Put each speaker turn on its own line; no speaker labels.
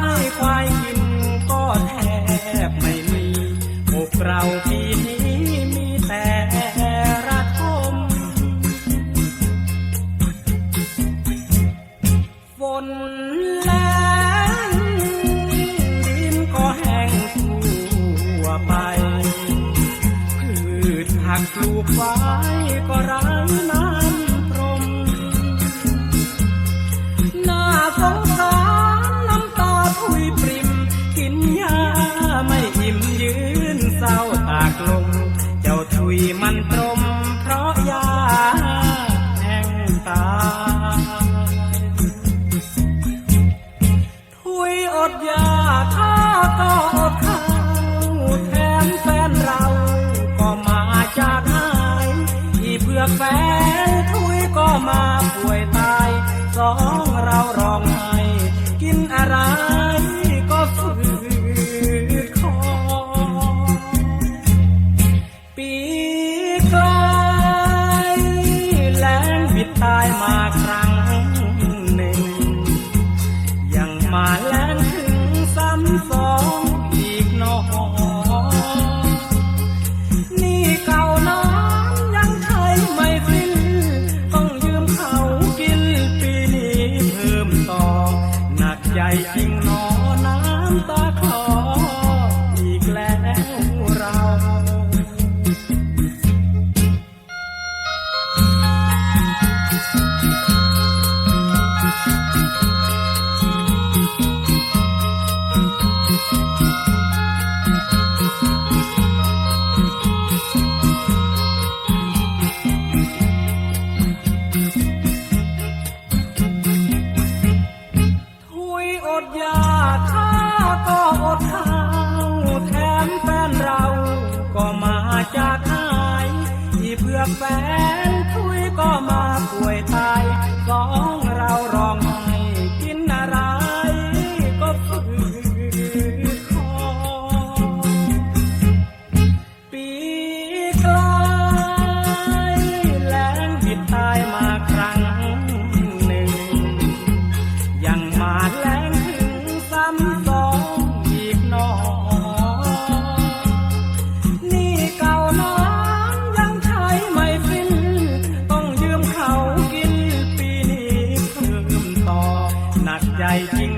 ให้ควายกินก็แทบไม่มีพวกเราปีนี้มีแต่ระทมฝนแรงดินก็แห้งทั่ไปพืชผักลูกไว้ก็ไร้น้ำาตากลม เจ้าทุยมันตรม เพราะยาแห่งตา ทุยอดยาข้าก็อดข้าวแทนแฟนเรา ก็มาจากหายอีเพื่อแฟนทุยก็มาป่วยตาย สองเราร้องไห้กินอะไร มิดตายมาครั้งหนึ่ง ยังมาแล่นถึงซ้ำสองอีกนอนี่เก่าน้ำยังใช้ไม่สิ้น ต้องยืมเขากินปีนี้เพิ่มต่อ หนักใหญ่จริงนอน้ำตา อดยาข้าก็อดข้าวแถมแฟนเราก็มาจากไหนที่เพื่อแฟน I